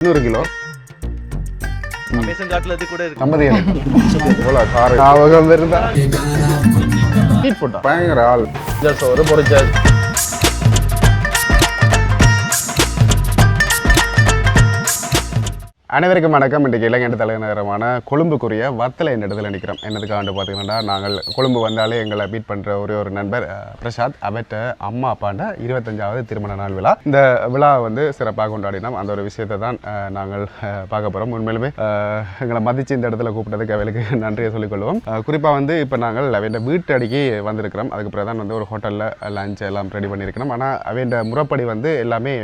நூறு kilo. Amazon காட்டுல இது கூட அனைவருக்கும் வணக்கம். இன்றைக்கு இளைஞர் தலைநகரமான கொழும்புக்குரிய வத்தலை என்ற இடத்துல நிற்கிறோம் என்னதுக்காண்டு பார்த்தீங்கன்னா நாங்கள் கொழும்பு வந்தாலே எங்களை மீட் பண்ணுற ஒரே ஒரு நண்பர் பிரசாத். அவர்கிட்ட அம்மா அப்பாண்ட இருபத்தஞ்சாவது திருமண நாள் விழா. இந்த விழா வந்து சிறப்பாக கொண்டாடினோம். அந்த ஒரு விஷயத்தை தான் நாங்கள் பார்க்க போகிறோம் உண்மையிலுமே எங்களை மதித்து இந்த இடத்துல கூப்பிட்டதுக்கு அவளுக்கு நன்றியை சொல்லிக்கொள்வோம் குறிப்பாக வந்து இப்போ நாங்கள் அவன் வீட்டு அடிக்கி வந்திருக்கிறோம். அதுக்கு பிறகு தான் வந்து ஒரு ஹோட்டலில் லஞ்ச் எல்லாம் ரெடி பண்ணியிருக்கிறோம். ஆனால் அவன் முறைப்படி வந்து எல்லாமே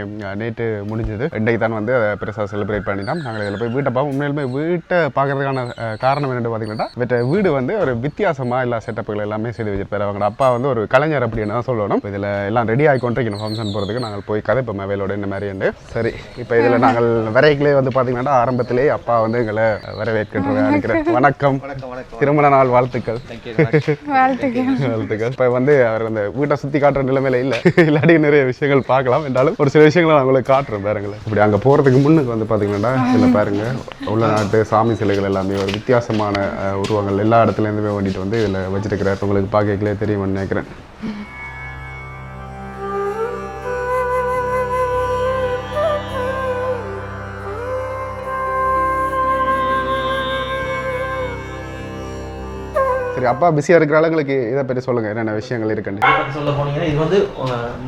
நேற்று முடிஞ்சது. இன்றைக்கு தான் வந்து பெருசாக செலிப்ரேட் நாங்கள் நாங்கள் இதில் போய் வீட்டை பார்ப்போம் உண்மையிலுமே வீட்டை பார்க்கறதுக்கான காரணம் என்னென்னு பார்த்தீங்கன்னா இவற்றை வீடு வந்து ஒரு வித்தியாசமாக எல்லா செட்டப்புகள் எல்லாமே செய்து வச்சிருப்பாரு. அவங்க அப்பா வந்து ஒரு கலைஞர் அப்படின்னு தான் சொல்லணும். இதில் எல்லாம் ரெடி ஆகி கொண்டிருக்கணும். ஃபங்க்ஷன் போகிறதுக்கு நாங்கள் போய் கதைப்போம் அவையிலோட இந்த மாதிரி சரி இப்போ இதில் நாங்கள் வரைக்கிலே வந்து பார்த்தீங்கன்னா ஆரம்பத்திலே அப்பா வந்து எங்களை வரவேற்கிட்டு நினைக்கிறேன் வணக்கம். திருமண நாள் வாழ்த்துக்கள். வாழ்த்துக்கள். இப்போ வந்து அவர் அந்த வீட்டை சுற்றி காட்டுற நிலைமையில இல்லை. இல்லாட்டி நிறைய விஷயங்கள் பார்க்கலாம். என்றாலும் ஒரு சில விஷயங்களை நான் உங்களுக்கு காட்டுறேன். பாருங்களேன். இப்படி அங்கே போகிறதுக்கு முன்னுக்கு வந்து பார்த்தீங்கன்னா இதில் பாருங்க. உள்ள நாட்டு சாமி சிலைகள் எல்லாமே ஒரு வித்தியாசமான உருவங்கள் எல்லா இடத்துலேருந்துமே வேண்டிட்டு வந்து இதில் வச்சிருக்கிறார். உங்களுக்கு பார்க்கலே தெரியும்னு நினைக்கிறேன். சரி அப்பா பிஸியாக இருக்கிற ஆளுங்களுக்கு இதை பற்றி சொல்லுங்கள் என்னென்ன விஷயங்கள் இருக்குன்னு. சொல்ல போனீங்கன்னா இது வந்து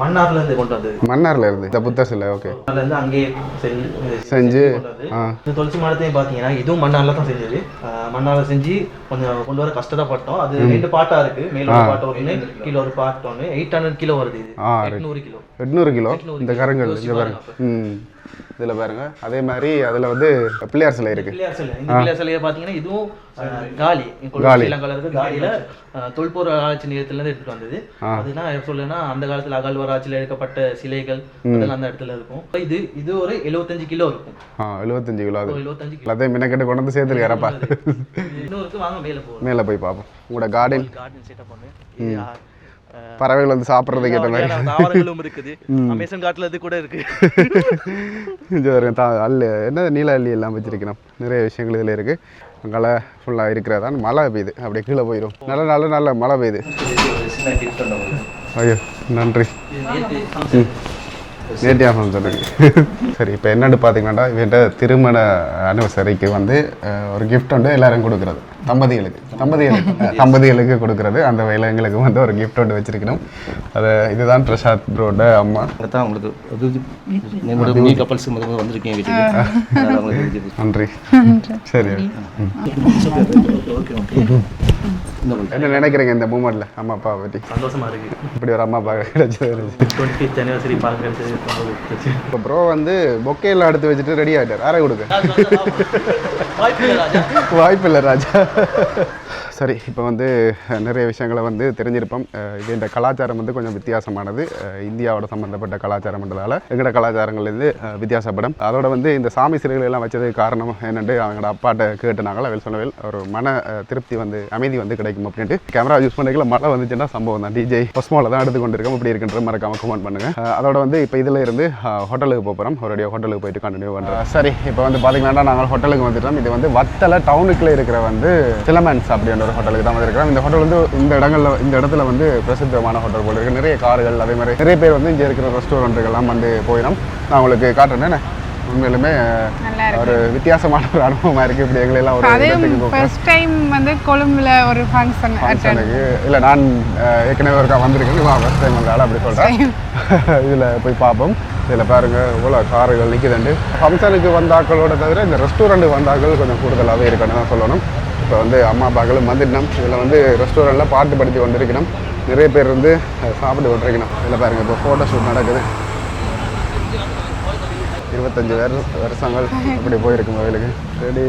மன்னார்ல இருந்து கொண்டு வந்தது. மன்னார்ல இருந்து இந்த புத்தர் சிலை ஓகே மன்னார்ல இருந்து அங்கேயே செஞ்சு இந்த துளசி மரத்தையும் பார்த்தீங்கன்னா இதுவும் மண்ணால தான் செஞ்சது. மண்ணால செஞ்சு கொஞ்சம் கொண்டு வர கஷ்டப்பட்டோம். அது ரெண்டு பாட்டா இருக்கு. மேல ஒரு பாட்டு ஒன்று கீழே ஒரு பாட்டு ஒன்று எயிட் ஹண்ட்ரட் கிலோ வருது இது. எட்நூறு கிலோ எட்நூறு கிலோ இந்த கரங்கள் இங்கே பாருங்க ம். இதில் பாருங்க. அதே மாதிரி அதில் வந்து பிள்ளையார் சிலை இருக்கு. பிள்ளையார் சிலை. இந்த பிள்ளையார் சிலையை பார்த்தீங்கன்னா இதுவும் அஹ், காலி. காலி. ஸ்ரீலங்கால இருக்கு காலியில அஹ், தொல்பொருள் ஆராய்ச்சி நிலையத்துல இருந்து எடுத்துட்டு வந்தது. அதுனா சொல்லுன்னா அந்த காலத்துல அகழ்வாராய்ச்சியில் எடுக்கப்பட்ட சிலைகள் அதெல்லாம் அந்த இடத்துல இருக்கும். இது இது ஒரு 75 கிலோ இருக்கும். ஆ எழுபத்தஞ்சு கிலோ அது. 75 கிலோ. எல்லாத்தையும் மின்னக்கட்டு கொண்டு வந்து சேர்த்துருக்காரப்பா. இன்னும் இருக்கு வாங்க மேல போவோம். மேலே போய் பார்ப்போம். உங்களோட கார்டன் கார்டன் செட்டப் பண்ணு இது, அஹ், பறவைகள் வந்து சாப்பிட்றதுக்கு ஏற்ற மாதிரி. தாவரங்களும் இருக்குது. அமேசான் காட்டுல இது கூட இருக்கு. அல்ல என்ன நீல அள்ளி எல்லாம் வச்சிருக்கிறோம் நிறைய விஷயங்கள் இதில் இருக்குது அங்கால ஃபுல்லாக இருக்கிறதான் மழை பெய்யுது. அப்படியே கீழே போயிடும் நல்ல நல்ல நல்ல மழை பெய்யுது. ஐயோ நன்றி. இது நேத்து function. நேட்டியா சொன்னீங்க சரி இப்போ என்னன்னு பார்த்தீங்கன்னா இவன்ட்ட திருமண அனிவர்சரிக்கு வந்து ஒரு gift வந்து எல்லாரும் கொடுக்குறது. தம்பதிகளுக்கு. தம்பதிகளுக்கு தம்பதிகளுக்கு கொடுக்குறது. அந்த வகையில் எங்களுக்கு வந்து ஒரு gift ஒன்று வச்சிருக்கணும். அது இதுதான் பிரசாத் ப்ரோட அம்மா. அதான் உங்களுக்கு கப்பல்ஸ் முதல்ல வந்திருக்கேன் வீட்டுக்கு. நன்றி. சரி. ம். என்ன நினைக்கிறீங்க இந்த மூமெண்ட்ல அம்மா அப்பா பற்றி சந்தோஷமா இருக்கு. இப்படி ஒரு அம்மா அப்பா கிடைச்சது. இப்போ ப்ரோ வந்து பொக்கையில் எடுத்து வச்சுட்டு ரெடி ஆகிட்டார் யாரை கொடுக்க வாய்ப்பு இல்லை ராஜா. சரி இப்போ வந்து நிறைய விஷயங்களை வந்து தெரிஞ்சிருப்போம். இது இந்த கலாச்சாரம் வந்து கொஞ்சம் வித்தியாசமானது. இந்தியாவோட சம்மந்தப்பட்ட கலாச்சாரம்ன்றதால எங்களோட கலாச்சாரங்கள்லேருந்து வித்தியாசப்படும். அதோட வந்து இந்த சாமி சிலைகள் எல்லாம் வச்சதுக்கு காரணம் என்னென்று அவங்களோட அப்பாட்ட கேட்டுனாங்க அவள் சொன்னவேல் ஒரு மன திருப்தி வந்து அமைதி வந்து கிடைக்கும் அப்படின்ட்டு. கேமரா யூஸ் பண்ணிக்கல மழை வந்துச்சுன்னா சம்பவம் தான். டிஜே பஸ்மோல தான் எடுத்து கொண்டிருக்கோம். இப்படி இருக்குன்ற மறக்காம கமெண்ட் பண்ணுங்கள் அதோட வந்து இப்போ இதில் இருந்து ஹோட்டலுக்கு போக போகிறோம் ஒருடைய ஹோட்டலுக்கு போயிட்டு கண்டினியூ பண்ணுறோம் சரி இப்போ வந்து பார்த்தீங்கன்னா நாங்கள் ஹோட்டலுக்கு வந்துட்டோம். இது வந்து வத்தலை டவுனுக்குள்ளே இருக்கிற வந்து சிலமன்ஸ் அப்படின்ற ஒரு ஹோட்டலுக்கு தான் வந்திருக்கிறோம். இந்த ஹோட்டல் வந்து இந்த இடங்கள்ல இந்த இடத்துல வந்து பிரசித்தமான ஹோட்டல் போல இருக்கு. நிறைய கார்கள் அதே மாதிரி நிறைய பேர் வந்து இங்கே இருக்கிற ரெஸ்டாரண்ட்டுகள்லாம் வந்து போயிடும் நான் உங்களுக்கு காட்டுறேன். என்ன? உண்மையிலுமே ஒரு வித்தியாசமான ஒரு அனுபவமாக இருக்குது இப்படி எங்களை எல்லாம் ஒரு ஃபர்ஸ்ட் டைம் வந்து கொழும்புல ஒரு ஃபங்க்ஷன் ஃபங்க்ஷனுக்கு இல்லை நான் ஏற்கனவே ஒருக்கா வந்திருக்கேன். இவன் ஃபஸ்ட் டைம் வந்தாலும் அப்படி சொல்கிறேன் இதில் போய் பார்ப்போம். இதில் பாருங்க இவ்வளோ கார்கள் நிற்குதுண்டு ஃபங்க்ஷனுக்கு வந்தாக்களோட தவிர இந்த ரெஸ்டாரண்ட் வந்தாக்கள் கொஞ்சம் கூடுதலாகவே இருக்குன்னு தான் சொல்லணும். இப்போ வந்து அம்மா அப்பாக்களும் வந்துட்டோம் இதில் வந்து ரெஸ்டாரண்ட்டில் பாட்டு படித்து கொண்டிருக்கணும். நிறைய பேர் வந்து சாப்பிட்டு கொண்டிருக்கணும். இதில் பாருங்கள் இப்போ ஃபோட்டோ ஷூட் நடக்குது. இருபத்தஞ்சி வேறு வருஷங்கள் அப்படி போயிருக்கும் கோயிலுக்கு ரெடி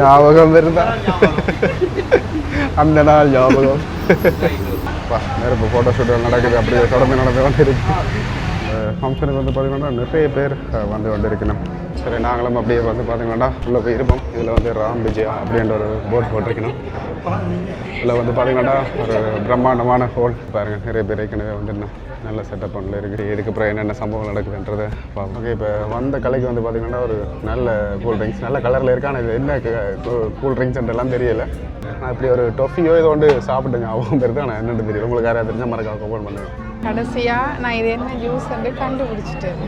ஞாபகம் இருந்தா அந்த நாள் ஞாபகம். பா நெருப்பு ஃபோட்டோ ஷூட் நடக்குது. அப்படியே தொடர்ந்து நடந்து கொண்டு இருக்கு ஃபங்க்ஷனுக்கு வந்து பார்த்தீங்கன்னா நிறைய பேர் வந்து வந்திருக்கணும். சரி நாங்களும் அப்படியே வந்து பார்த்தீங்கன்னா உள்ளே போய் இருப்போம் இதில் வந்து ராம் விஜயா அப்படின்ற ஒரு போர்ட் போட்டிருக்கணும். இதில் வந்து பார்த்தீங்கன்னா ஒரு பிரம்மாண்டமான ஹோல் பாருங்கள் நிறைய பேர் ஏற்கனவே வந்துருந்தேன் நல்ல செட்டப் ஒன்றில் இருக்குது. இதுக்கப்புறம் என்னென்ன சம்பவம் நடக்குதுன்றதை பார்ப்போம். ஓகே இப்போ வந்த கலைக்கு வந்து பார்த்தீங்கன்னா ஒரு நல்ல கூல் ட்ரிங்க்ஸ் நல்ல கலரில் இருக்கு ஆனால் இது என்ன கூல் ட்ரிங்க்ஸ்ன்றலாம் தெரியல. நான் இப்படி ஒரு டொஃபியோ இது ஒன்று சாப்பிட்டுங்க அவங்க பேர் தான் நான் என்னென்னு தெரியும் உங்களுக்கு யாராவது தெரிஞ்சால் மறக்காம ஓப்பன் பண்ணுவேன் கடைசியா நான் இது என்ன ஜூஸ் வந்து கண்டுபிடிச்சிட்டேன்.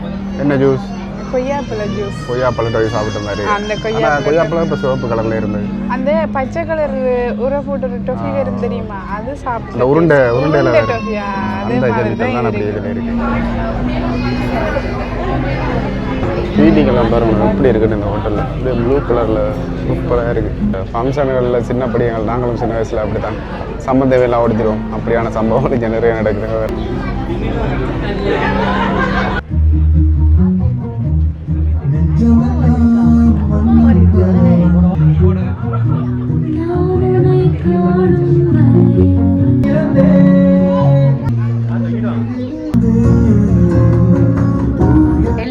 என்ன ஜூஸ் கொய்யாப்பழ ஜூஸ் கொய்யாப்பழம் டொய் சாப்பிட்ட மாதிரி. அந்த ஆனால் கொய்யாப்பழம் இப்போ சிவப்பு கலரில் இருந்தது. அந்த பச்சை கலர் உரை போட்டு ஒரு டொஃபி வரும் தெரியுமா? அது சாப்பிட்டு அந்த உருண்டை உருண்டையில் டொஃபியா அதே அந்த மாதிரி தான் இருக்கு. சீட்டிங்கெல்லாம் பாருங்கள் எப்படி இருக்குது இந்த ஹோட்டலில் அப்படியே ப்ளூ கலரில் சூப்பராக இருக்குது ஃபங்க்ஷன்களில் சின்ன படியங்கள் நாங்களும் சின்ன வயசில் அப்படி தான் சம்பந்தம் ஓடிச்சிடும் அப்படியான சம்பவம் இங்கே நிறைய நடக்குதுங்க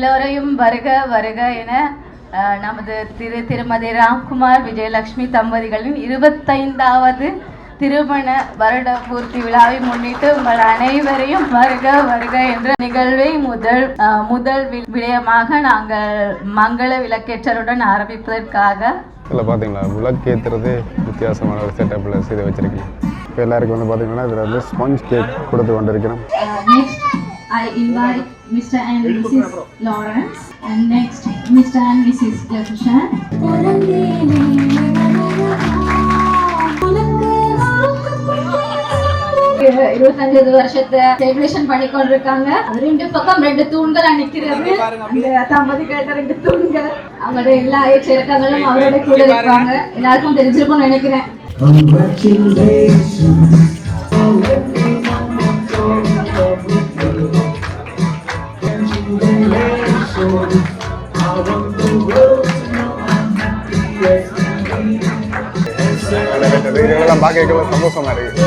எல்லோரையும் வருக வருக என நமது திரு திருமதி ராம்குமார் விஜயலட்சுமி தம்பதிகளின் இருபத்தைந்தாவது திருமண வருட பூர்த்தி விழாவை முன்னிட்டு உங்கள் அனைவரையும் வருக வருக என்ற நிகழ்வை முதல் முதல் விடயமாக நாங்கள் மங்கள விளக்கேற்றலுடன் ஆரம்பிப்பதற்காக. இதில் பார்த்தீங்களா விளக்கேற்றுறது வித்தியாசமான ஒரு செட்டப்பில் செய்து வச்சுருக்கீங்க. இப்போ எல்லாருக்கும் வந்து பார்த்தீங்கன்னா இதில் வந்து ஸ்பாஞ்ச் கேக் கொடுத்து கொண்டிருக்கிறோம். next, I invite Mr. and Mrs. Lawrence, and next, Mr. and Mrs. Jefferson. இருபத்தஞ்சாவது வருஷத்தை செலிப்ரேஷன் பண்ணி கொண்டிருக்காங்க அது ரெண்டு பக்கம் ரெண்டு தூண்கள் நிக்கிறது அந்த தம்பதிகள் ரெண்டு தூண்கள் அவங்களோட எல்லா இலக்கங்களும் அவரோட கூட இருப்பாங்க எல்லாருக்கும் தெரிஞ்சிருக்கும்னு நினைக்கிறேன் இதெல்லாம் பார்க்கல சந்தோஷமா இருக்கு.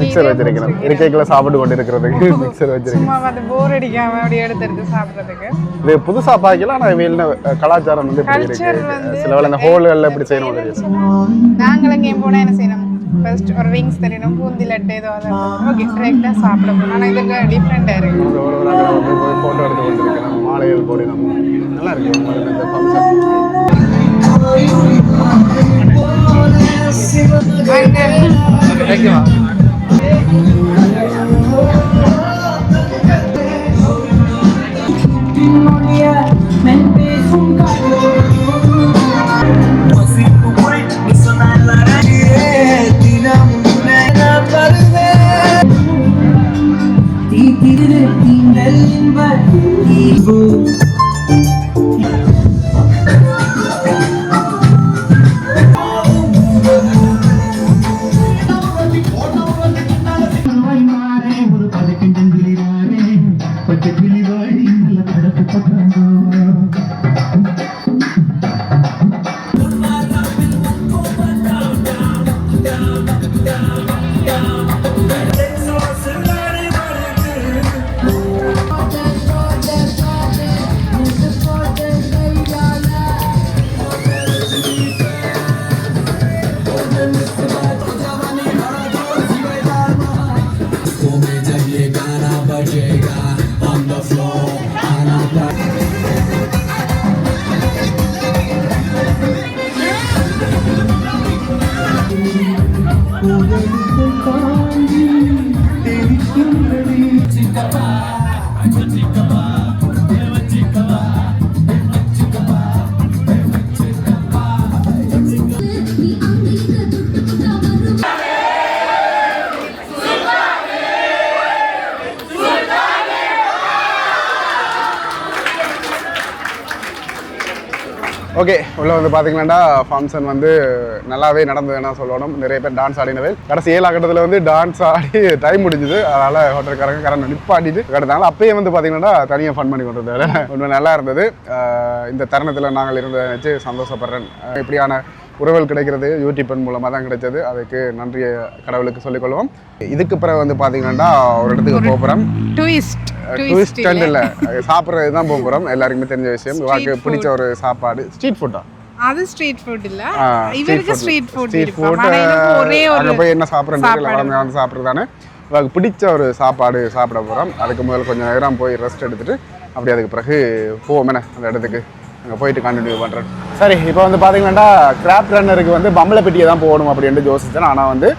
மிக்சர் வச்சிருக்கிறோம் இருக்கைக்குள்ள சாப்பிட்டு கொண்டு இருக்கிறதுக்கு மிக்சர் வந்து போர் அடிக்காம அப்படியே எடுத்து எடுத்து சாப்பிட்றதுக்கு. இது புதுசா பார்க்கல ஆனால் வீட்டில் கலாச்சாரம் வந்து இப்படி இருக்கு. சில வேளை இந்த ஹோல்களில் இப்படி செய்யணும் நாங்கள் எங்கேயும் போனால் என்ன செய்யணும்? ஃபர்ஸ்ட் ஒரு விங்ஸ் தெரியணும் பூந்தி லட்டு ஏதோ அதை ஓகே டிரெக்டாக சாப்பிட போகணும் ஆனால் இதுக்கு டிஃப்ரெண்ட்டாக இருக்கு. ஒரு போய் ஃபோட்டோ எடுத்து கொண்டிருக்கிறோம் மாலைகள் போடினோம் நல்லா இருக்கு. ஒரு மாதிரி இந்த ஃபங்க்ஷன் ஓகே உள்ள வந்து பார்த்தீங்கன்னா ஃபங்க்ஷன் வந்து நல்லாவே நடந்ததுன்னா சொல்லணும். நிறைய பேர் டான்ஸ் ஆடினவே கடைசி ஏழு கட்டத்தில் வந்து டான்ஸ் ஆடி டைம் முடிஞ்சுது. அதனால் ஹோட்டல்காரங்க கரண்ட் நிப்பாட்டிட்டு கிடந்தாங்க. அப்பயே வந்து பார்த்தீங்கன்னா தனியாக ஃபன் பண்ணி கொண்டு வந்தாரு உண்மை நல்லா இருந்தது. இந்த தருணத்தில் நாங்கள் இருந்த நினச்சி சந்தோஷப்படுறேன். இப்படியான உறவுகள் கிடைக்கிறது யூடியூப் மூலமாக தான் கிடைச்சது. அதுக்கு நன்றிய கடவுளுக்கு சொல்லிக்கொள்வோம். இதுக்கு பிறகு வந்து பார்த்தீங்கன்னா ஒரு இடத்துக்கு போகிறோம் ட்விஸ்ட் ட்விஸ்ட் இல்லை? சாப்பிட்றது தான் போகிறோம் எல்லாருக்குமே தெரிஞ்ச விஷயம். இவாக்கு பிடிச்ச ஒரு சாப்பாடு. ஸ்ட்ரீட் ஃபுட்டா அது ஸ்ட்ரீட் ஃபுட் இல்ல. இவருக்கு ஸ்ட்ரீட் ஃபுட் ஸ்ட்ரீட் ஃபுட் ஒரே ஒரு அங்கே போய் என்ன சாப்பிட்றது? வளர்ந்து வந்து சாப்பிட்றதானே இவருக்கு பிடிச்ச ஒரு சாப்பாடு சாப்பிட போகிறோம் அதுக்கு முதல்ல கொஞ்சம் நேரம் போய் ரெஸ்ட் எடுத்துட்டு அப்படியே அதுக்கு பிறகு போவோம். என்ன அந்த இடத்துக்கு? அங்கே போயிட்டு கண்டினியூ பண்ணுறேன் சரி இப்போ வந்து பார்த்தீங்கன்னா கிராப் ரன்னருக்கு வந்து பம்பளப்பட்டியை தான் போகணும் அப்படின்ட்டு யோசித்தேன் ஆனால் வந்து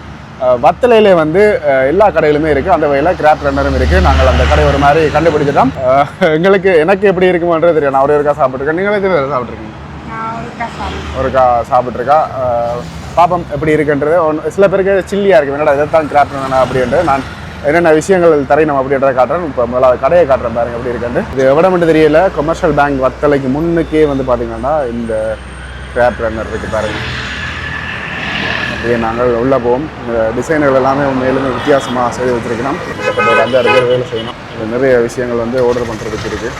வத்தலையில வந்து எல்லா கடையிலுமே இருக்குது அந்த வகையில் கிராப் ரன்னரும் இருக்குது நாங்கள் அந்த கடை ஒரு மாதிரி கண்டுபிடிச்சிட்டோம். எங்களுக்கு எனக்கு எப்படி இருக்குமன்றது தெரியும் நான் ஒரே ஒருக்கா சாப்பிட்ருக்கேன் நீங்களே தெரியும் சாப்பிட்ருக்கீங்க ஒருக்கா சாப்பிட்ருக்கா பாப்பம் எப்படி இருக்குன்றது ஒன்று சில பேருக்கு சில்லியாக இருக்கு. என்னடா இதை தான் கிராப் பண்ணணும் அப்படின்ட்டு நான் என்னென்ன விஷயங்கள் தரை நம்ம அப்படின்றத காட்டுறேன் இப்போ முதல்ல கடையை காட்டுறேன் பாருங்க எப்படி இருக்குன்னு இது எவ்வளோ மட்டும் தெரியல. கொமர்ஷியல் பேங்க் வத்தலைக்கு முன்னுக்கே வந்து பார்த்தீங்கன்னா இந்த கிராப் ரன்னர் இருக்குது பாருங்க. அப்படியே நாங்கள் உள்ளே போவோம். இந்த டிசைனர்கள் எல்லாமே மேலும் வித்தியாசமாக செய்து வச்சுருக்கணும். கிட்டத்தட்ட ஒரு அஞ்சாறு பேர் வேலை செய்யணும். இது நிறைய விஷயங்கள் வந்து ஆர்டர் பண்ணுறதுக்கு இருக்குது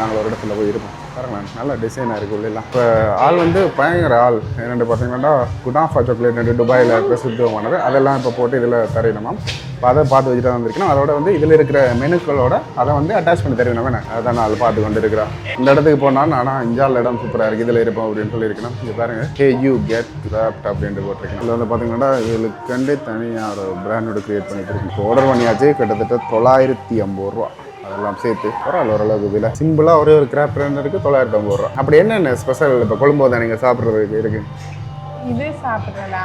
நாங்கள் ஒரு இடத்துல போய் இருப்போம் பாருங்களேன் நல்ல டிசைனாக இருக்குது உள்ளலாம். இப்போ ஆள் வந்து பயங்கர ஆள். என்னென்னு பார்த்தீங்கன்னா குடாஃபா சாக்லேட் துபாயில் பிரசித்தமானது அதெல்லாம் இப்போ போட்டு இதில் தரையினமா இப்போ அதை பார்த்து வச்சுட்டு வந்திருக்கணும் அதோட வந்து இதில் இருக்கிற மெனுக்களோட அதை வந்து அட்டாச் பண்ணி தருவேன் வேணும் அதை நான் பார்த்து கொண்டு இருக்கிறேன் இந்த இடத்துக்கு போனால் ஆனால் இஞ்சால் இடம் சூப்பராக இருக்குது இதில் இருப்போம் அப்படின்னு சொல்லியிருக்கணும் இங்கே பாருங்க. ஹே யூ கெட் கிராஃப்ட் அப்படின்ட்டு போட்டிருக்கேன். இதில் வந்து பார்த்தீங்கன்னா இதுக்கு தனியாக ஒரு பிராண்டோட கிரியேட் பண்ணிட்டு இப்போ ஆர்டர் பண்ணியாச்சு. கிட்டத்தட்ட தொள்ளாயிரத்தி ஐம்பது ரூபா. அதெல்லாம் சேர்த்து பரவாயில்ல ஓரளவுக்கு விலை. சிம்பிளாக ஒரே ஒரு கிராப் இருக்குது தொள்ளாயிரத்தி ஐம்பது ரூபா. அப்படி என்னென்ன ஸ்பெஷல் இப்போ கொழும்பு தான் நீங்கள் சாப்பிட்றதுக்கு இருக்கு. இது சாப்பிட்றதா?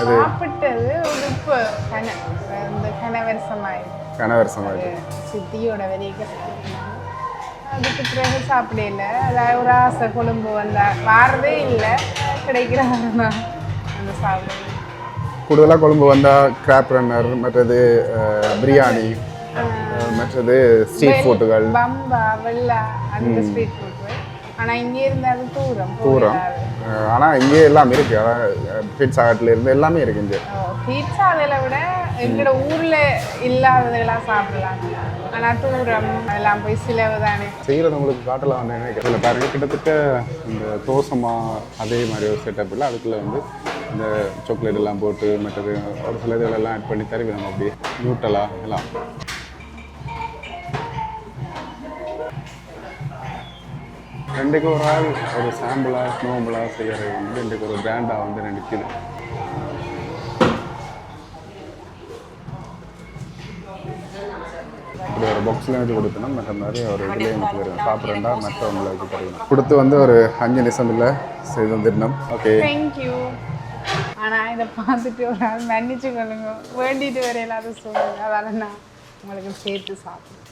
சாப்பிட்டது உடுப்பு கன இந்த கனவரசமாயிருக்கு கனவரசம் மாதிரி சித்தியோட சாப்பிட்டேன். அதுக்கு பிறகு சாப்பிடல அதாவது ஒரு ஆசை கொழும்பு வந்தா. வாரதே இல்லை. கிடைக்கிற அந்த சாப்பிடுவேன் கூடுதலாக கொழும்பு வந்தால் கிராப் ரன்னர் மற்றது பிரியாணி மற்றது ஸ்ட்ரீட் ஃபுட்டுகள் பம்பா வெள்ளா அந்த ஸ்ட்ரீட் ஃபுட் ஆனா இங்க இருந்தாலும் தூரம் தூரம். ஆனால் இங்கே எல்லாம் இருக்குது அதான் பீட்சா ஹட்ல இருந்து எல்லாமே இருக்குது இங்கே. பீட்சாவில விட எங்களோட ஊர்ல இல்லாததெல்லாம் சாப்பிடலாம். ஆனா தூரம் அதெல்லாம் போய் சிலவு தானே. செய்கிறது உங்களுக்கு காட்டலாம் நினைக்கிறேன். பாருங்க கிட்டத்தட்ட இந்த தோசமா அதே மாதிரி ஒரு செட்டப் இல்லை. அதுக்குள்ளே வந்து இந்த சாக்லேட் எல்லாம் போட்டு மற்றது ஒரு சில இதெல்லாம் ஆட் பண்ணி தருவி நம்ம அப்படியே. நியூட்டலா எல்லாம். ரெண்டுக்கு ஒரு ஆள் ஒரு சாம்பிளாக ஸ்னோம்பிளாக செய்கிறது வந்து ரெண்டுக்கு ஒரு பிராண்டாக வந்து நிற்கிது இப்படி ஒரு பாக்ஸில் வச்சு கொடுத்தோம்னா மற்ற மாதிரி ஒரு இதுலேயே எனக்கு வரும் சாப்பிட்றேன்டா மற்றவங்களுக்கு தருவேன். கொடுத்து வந்து ஒரு அஞ்சு நிமிஷம் இல்லை செய்து வந்துடணும். ஓகே தேங்க்யூ ஆனால் இதை பார்த்துட்டு ஒரு ஆள் மன்னிச்சு கொள்ளுங்க. வேண்டிட்டு வரையில அதை சொல்லுங்க. அதால நான் உங்களுக்கு சேர்த்து சாப்பிடுவேன்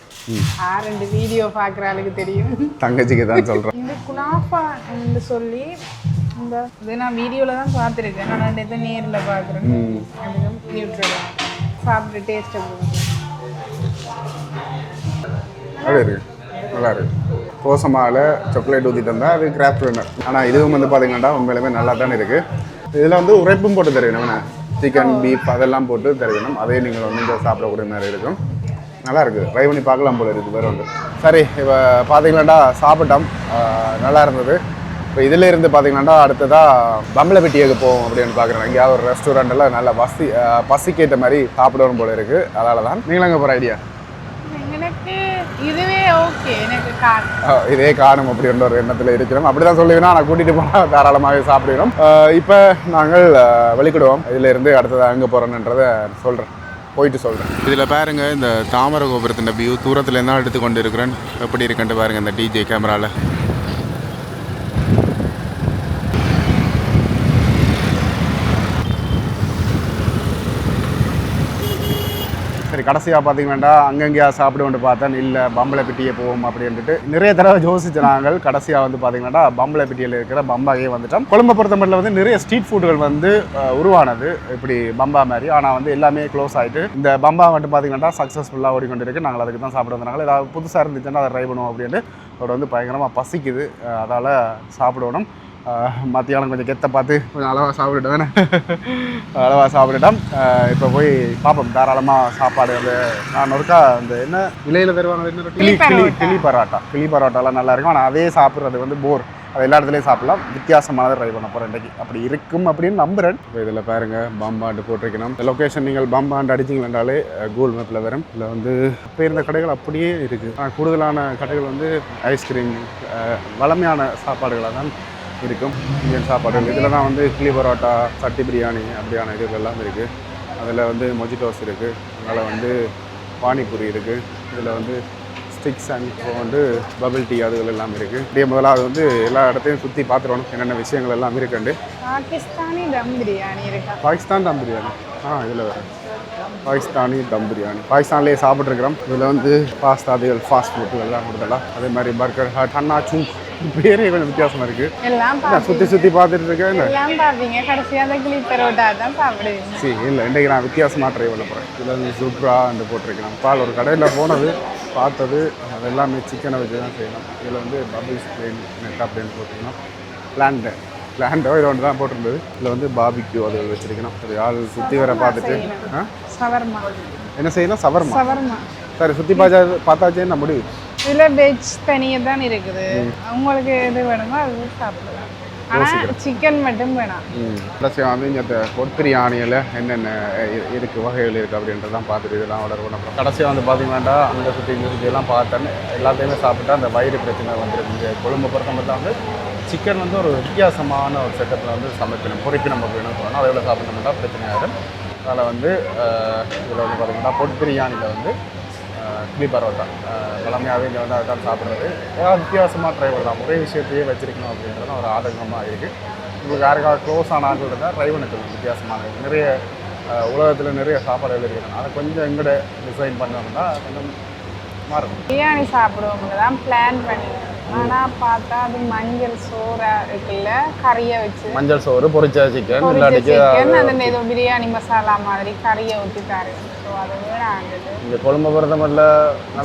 ரெண்டு வீடியோ பார்க்குற ஆளுக்கு தெரியும். தங்கச்சிக்கு தான் சொல்கிறேன் இந்த குனாஃபா என்று சொல்லி இந்த இது நான் வீடியோவில் தான் பார்த்துருக்கேன். நான் இதை நேரில் பார்க்குறேன். அதுக்கு நியூட்ரலாக சாப்பிட்டு போகுது அப்படி இருக்கு. நல்லா இருக்கு. தோசமாவில் சாக்லேட் ஊற்றி தந்தால் அது கிராஃப்ட் வேணும் ஆனால் இதுவும் வந்து பார்த்தீங்கன்னா உண்மையிலுமே நல்லா தானே இருக்குது இதில் வந்து உரைப்பும் போட்டு தருவேன் சிக்கன் பீஃப் அதெல்லாம் போட்டு தருவேணும் அதே நீங்கள் வந்து சாப்பிடக்கூடிய மாதிரி இருக்கும். நல்லா இருக்குது ட்ரை பண்ணி பார்க்கலாம் போல இருக்குது வேற ஒன்று. சரி இப்போ பார்த்தீங்களாண்டா சாப்பிட்டோம். நல்லா இருந்தது. இப்போ இதில் இருந்து பார்த்தீங்கன்னா அடுத்ததாக பம்பளப்பட்டியக்கு போவோம் அப்படின்னு பார்க்குறேன் எங்கேயாவது ஒரு ரெஸ்டாரண்ட்டில் நல்ல பசி பசிக்கேற்ற மாதிரி சாப்பிடணும் போல இருக்குது அதனால தான் நீங்களும் எங்கே போகிற ஐடியா எனக்கு இதுவே ஓகே எனக்கு காணும் ஆஹ் இதே காணும் அப்படின்ற ஒரு எண்ணத்தில் இருக்கிறோம். அப்படி தான் சொல்லுவேன்னா நான் கூட்டிகிட்டு போனால் தாராளமாகவே சாப்பிடுவோம் இப்போ நாங்கள் வெளிக்கிடுவோம். இதில் இருந்து அடுத்தது அங்கே போகிறோன்றதை சொல்கிறேன் போயிட்டு சொல்கிறேன் இதில் பாருங்க இந்த தாமர கோபுரத்தின் வியூ தூரத்தில் தான் எடுத்து கொண்டு இருக்கிறேன் எப்படி இருக்குன்ட்டு பாருங்க இந்த டிஜே கேமராவில் கடைசியாக பார்த்தீங்கன்னா அங்கங்கேயா சாப்பிடுவோம்னு பார்த்தேன். இல்லை பம்பளைப்பட்டியே போவோம் அப்படின்ட்டு நிறைய தடவை யோசிச்ச நாங்கள் கடைசியாக வந்து பார்த்தீங்கன்னா பம்பளைப்பட்டியில் இருக்கிற பம்பாயே வந்துட்டோம். கொழும்பை பொறுத்தமட்டில் வந்து நிறைய ஸ்ட்ரீட் ஃபுட்டுகள் வந்து உருவானது. இப்படி பம்பா மாதிரி. ஆனால் வந்து எல்லாமே க்ளோஸ் ஆகிட்டு இந்த பம்பா மட்டும் பார்த்தீங்கன்னா சக்ஸஸ்ஃபுல்லாக ஓடிக்கொண்டிருக்கு. நாங்கள் அதுக்கு தான் சாப்பிட வந்தனால ஏதாவது புதுசாக இருந்துச்சுன்னா அதை ட்ரை பண்ணுவோம் அப்படின்ட்டு அவர் வந்து பயங்கரமாக பசிக்குது. அதால் சாப்பிடணும் மத்தியானம் கொஞ்சம் கெத்த பார்த்து கொஞ்சம் அளவாக சாப்பிட்டுட்டு வேணே அளவாக சாப்பிட்டுட்டோம். இப்போ போய் பார்ப்போம். தாராளமாக சாப்பாடு அந்த நான் ஒருக்கா அந்த என்ன? இலையில தருவாங்க என்ன கிளி கிளி கிளி பரோட்டா. கிளி பரோட்டாலாம் நல்லா இருக்கும். ஆனால் அதே சாப்பிட்றது வந்து போர் அது எல்லா இடத்துலையும் சாப்பிடலாம். வித்தியாசமானதை ட்ரை பண்ண போகிறேன் இன்றைக்கி. அப்படி இருக்கும் அப்படின்னு நம்புறேன். இப்போ இதில் பாருங்க பம்பாண்டு போட்டிருக்கணும். இந்த லொக்கேஷன் நீங்கள் பம்பாண்டு அடிச்சிங்களாலே கூகுள் மேப்பில் வரும். இதில் வந்து இப்போ இருந்த கடைகள் அப்படியே இருக்குது ஆனால் கூடுதலான கடைகள் வந்து ஐஸ்கிரீம் வளமையான சாப்பாடுகளாக தான் இருக்கும் இந்தியன் சாப்பாடுகள் இதில் தான் வந்து இட்லி பரோட்டா சட்டி பிரியாணி அப்படியான இதுகள் எல்லாம் இருக்குது அதில் வந்து மொஜிட்டோஸ் இருக்குது அதனால் வந்து பானிபூரி இருக்குது இதில் வந்து ஸ்டிக்ஸ் அண்ட் இப்போ வந்து பபிள் டீ அதுகள் எல்லாம் இருக்குது இப்படியே முதலாவது வந்து எல்லா இடத்தையும் சுற்றி பார்த்துருவோம் என்னென்ன விஷயங்கள் எல்லாம் இருக்குண்டு பாகிஸ்தானி தம் பிரியாணி இருக்கா பாகிஸ்தான் தம் பிரியாணி ஆ இதில் வேறு பாகிஸ்தானி தம் பிரியாணி பாகிஸ்தான்லேயே சாப்பிட்ருக்கிறோம் இதில் வந்து பாஸ்தா அதுகள் ஃபாஸ்ட் ஃபுட்டு எல்லாம் கொடுத்தலாம் அதே மாதிரி பர்கர் ஹட் அண்ணா சூங் பேரே கொஞ்சம் வித்தியாசமாக இருக்குது எல்லாம் நான் சுற்றி சுற்றி பார்த்துட்டு இருக்கேன் எல்லாம் பார்ப்பீங்க. கடைசியாக அந்த கிளி பரோட்டா தான் சாப்பிடுவீங்க. சரி இல்லை இன்றைக்கு நான் வித்தியாசமாக ட்ரை பண்ண போகிறேன் இதில் வந்து சுப்ரா என்று போட்டிருக்கேன் பால் ஒரு கடையில் போனது பார்த்தது அது எல்லாமே சிக்கனை வச்சு தான் செய்யணும். இதில் வந்து பபிள்ஸ் பிளேன் நெட் அப்படின்னு போட்டிருக்கணும். பிளான்டு பிளான்டோ இதை ஒன்று தான் போட்டிருந்தது. இதில் வந்து பாபிக்யூ அது வச்சிருக்கணும். சரி ஆள் சுற்றி வர பார்த்துட்டு என்ன செய்யணும்? சவர்மா. சவர்மா. சரி சுற்றி பார்த்தா பார்த்தாச்சே என்ன முடிவு? இதில் வெஜ் தனியாக தான் இருக்குது. உங்களுக்கு எது வேணுமோ அது சாப்பிடலாம். ஆனால் சிக்கன் மட்டும் வேணாம். கடைசியாக வந்து இந்த பொட் பிரியாணியில் என்னென்ன இ- இருக்கு வகைகள் இருக்குது அப்படின்றதான் பார்த்துட்டு இதெல்லாம் ஆர்டர் பண்ண கடைசியாக வந்து பார்த்தீங்கன்னா அங்கே சுற்றி இங்கே சுற்றி எல்லாம் பார்த்தேன்னு எல்லாத்தையுமே சாப்பிட்டா அந்த வயிறு பிரச்சனை வந்துருக்கு இங்கே கொழும்பு பொறுத்த மட்டும் வந்து சிக்கன் வந்து ஒரு வித்தியாசமான ஒரு செட்டப்பில் வந்து சமைக்கணும். பொறிப்பு நம்ம வேணும் சொல்லணும் அதை எவ்வளோ சாப்பிட்டோம்னா பிரச்சனை ஆகிடும் அதில் வந்து இதில் வந்து பார்த்தீங்கன்னா பொட் பிரியாணியில் வந்து இட்லி பரோட்டா. பழமையாகவே இங்கே வந்து அதுதான் சாப்பிட்றது. ஏதாவது வித்தியாசமாக ட்ரை பண்ணலாம். ஒரே விஷயத்தையே வச்சிருக்கணும் அப்படின்றது ஒரு ஆதங்கமாக இருக்குது உங்களுக்கு யாருக்காவது க்ளோஸ் ஆன ஆட்கள் இருந்தால் ட்ரைவனுக்கு பண்ண நிறைய உலகத்தில் நிறைய சாப்பாடுகள் இருக்குது அதை கொஞ்சம் எங்கட டிசைன் பண்ணோம்னா கொஞ்சம் மாறும் பிரியாணி சாப்பிடுவோம் தான் பிளான் பண்ணி ஆனால் பார்த்தா அது மஞ்சள் சோறா இருக்குல்ல கறியை வச்சு. மஞ்சள் சோறு பொரிச்ச சிக்கன் சிக்கன் அந்த ஏதோ பிரியாணி மசாலா மாதிரி கறியை ஊற்றி தருவேன் ஸோ அது வேணாங்குது இங்கே கொழும்பு மட்டும் நல்ல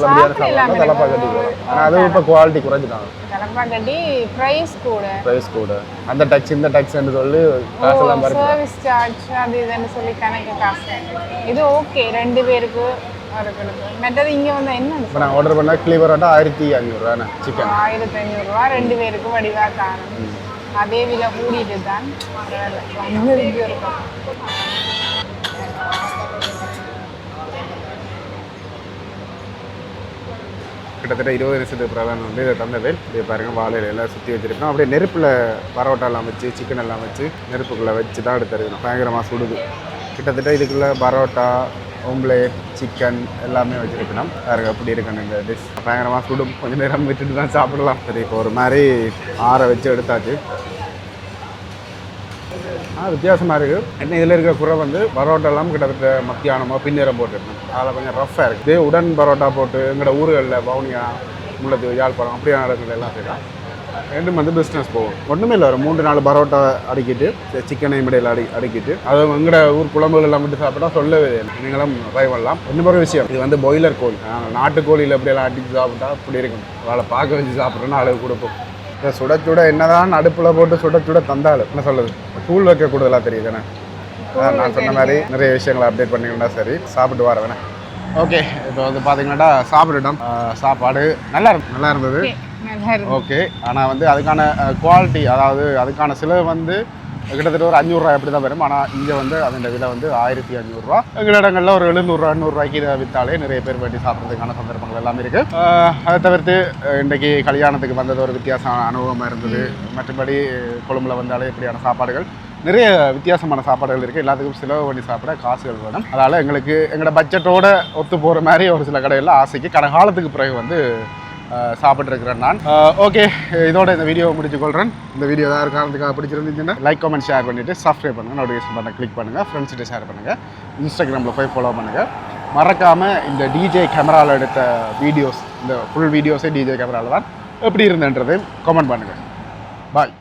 பிரியாணி சாப்பிடலாம் தலைப்பா கட்டி ஆனால் அதுவும் இப்போ குவாலிட்டி குறைஞ்சிட்டாங்க கலப்பா கட்டி ப்ரைஸ் கூட. ப்ரைஸ் கூட. அந்த டச் இந்த டச்ன்னு சொல்லி காசெல்லாம் சர்வீஸ் சார்ஜ் அது இதுன்னு சொல்லி கணக்கு காசு. இது ஓகே ரெண்டு பேருக்கு. மற்றது இங்கே வந்து என்ன இப்போ நான் ஆர்டர் பண்ண கிளி பரோட்டா ஆயிரத்தி ஐநூறுரூவாண்ணே சிக்கன் ஆயிரத்தி ஐநூறுரூவா ரெண்டு பேருக்கு வடிவா காணும் அதே விலை கூடிட்டு தான் இருக்கும் கிட்டத்தட்ட இருபது நிமிஷத்துக்கு பிரதானம் வந்து இதை தந்தது இப்படியே பாருங்க வாழையில எல்லாம் சுற்றி வச்சிருக்கோம். அப்படியே நெருப்பில் பரோட்டா எல்லாம் வச்சு சிக்கன் எல்லாம் வச்சு நெருப்புக்குள்ளே வச்சு தான் எடுத்து தருக்கணும் பயங்கரமாக சுடுது. கிட்டத்தட்ட இதுக்குள்ளே பரோட்டா ஓம்லேட் சிக்கன் எல்லாமே வச்சுருக்கணும். பாருங்க எப்படி இருக்கணும் இந்த டிஷ் பயங்கரமாக சுடும். கொஞ்சம் நேரம் விட்டுட்டு தான் சாப்பிடலாம். சரி இப்போ ஒரு மாதிரி ஆற வச்சு எடுத்தாச்சு. ஆ வித்தியாசமாக இருக்குது என்ன இதில் இருக்கிற குறை வந்து பரோட்டாலாம் கிட்டத்தட்ட மத்தியானமோ பின்னேரம் போட்டுருக்கணும் அதில் கொஞ்சம் ரஃப்பாக இருக்குது இதே உடன் பரோட்டா போட்டு எங்களோட ஊர்களில் வவுனியா முள்ளத்து யாழ்ப்பாணம் அப்படியான இடத்துல எல்லாம் செய்யலாம். ரெண்டும் வந்து பிஸ்னஸ் போகும் ஒன்றுமே இல்லை ஒரு மூன்று நாலு பரோட்டா அடிக்கிட்டு சிக்கனையும் இடையில அடி அடிக்கிட்டு. அது எங்களோட ஊர் குழம்புகள் எல்லாம் விட்டு சாப்பிட்டா சொல்லவே நீங்களும் ட்ரை பண்ணலாம். இன்னும் ஒரு விஷயம். இது வந்து பாய்லர் கோழி. நாட்டு கோழியில் அப்படியெல்லாம் அடித்து சாப்பிட்டா அப்படி இருக்கும். அவளை பார்க்க வச்சு சாப்பிட்றோன்னா அளவு கொடுப்போம். சுட சுட என்னதான் அடுப்பில் போட்டு சுட சுட தந்தாலும் என்ன சொல்லுது தூள் வைக்க கூடுதலாக தெரியுதுண்ணே அதான் நான் சொன்ன மாதிரி நிறைய விஷயங்களை அப்டேட் பண்ணிங்கன்னா சரி. சாப்பிட்டு வர வேணே ஓகே இப்போ வந்து பார்த்தீங்கன்னா சாப்பிட்டுட்டோம். சாப்பாடு நல்லா நல்லா இருந்தது. ஓகே. ஆனால் வந்து அதுக்கான குவாலிட்டி அதாவது அதுக்கான செலவு வந்து கிட்டத்தட்ட ஒரு அஞ்சூறுரூவா எப்படி தான் வரும். ஆனால் இங்கே வந்து அதோட விலை வந்து ஆயிரத்தி அஞ்சூறுரூவா எங்கள் இடங்களில் ஒரு எழுநூறுவா எண்ணூறுரூவாய்க்கு இதை விற்றாலே நிறைய பேர் வேண்டி சாப்பிட்றதுக்கான சந்தர்ப்பங்கள் எல்லாமே இருக்குது அதை தவிர்த்து இன்றைக்கி கல்யாணத்துக்கு வந்தது ஒரு வித்தியாசமான அனுபவமாக இருந்தது. மற்றபடி கொழும்புல வந்தாலே இப்படியான சாப்பாடுகள் நிறைய வித்தியாசமான சாப்பாடுகள் இருக்குது எல்லாத்துக்கும் செலவு பண்ணி சாப்பிட காசுகள் வேணும். அதனால் எங்களுக்கு எங்களோட பட்ஜெட்டோட ஒத்து போகிற மாதிரி ஒரு சில கடைகளில் ஆசைக்கு கடகாலத்துக்கு பிறகு வந்து சாப்பிட்ருக்கிறேன் நான். ஓகே இதோட இந்த வீடியோவை முடிச்சு கொள்கிறேன் இந்த வீடியோ ஏதாவது காரணத்துக்காக பிடிச்சிருந்துச்சுன்னா லைக் கமெண்ட் ஷேர் பண்ணிவிட்டு சப்ஸ்கிரைப் பண்ணுங்கள் நோட்டிஃபிகேஷன் பண்ண கிளிக் பண்ணுங்கள் ஃப்ரெண்ட்ஸ்கிட்ட ஷேர் பண்ணுங்கள் இன்ஸ்டாகிராமில் போய் ஃபாலோ பண்ணுங்கள் மறக்காமல் இந்த டிஜே கேமராவில் எடுத்த வீடியோஸ் இந்த ஃபுல் வீடியோஸே டிஜே கேமராவில் தான் எப்படி இருந்தன்றதை கமெண்ட் பண்ணுங்கள் பாய்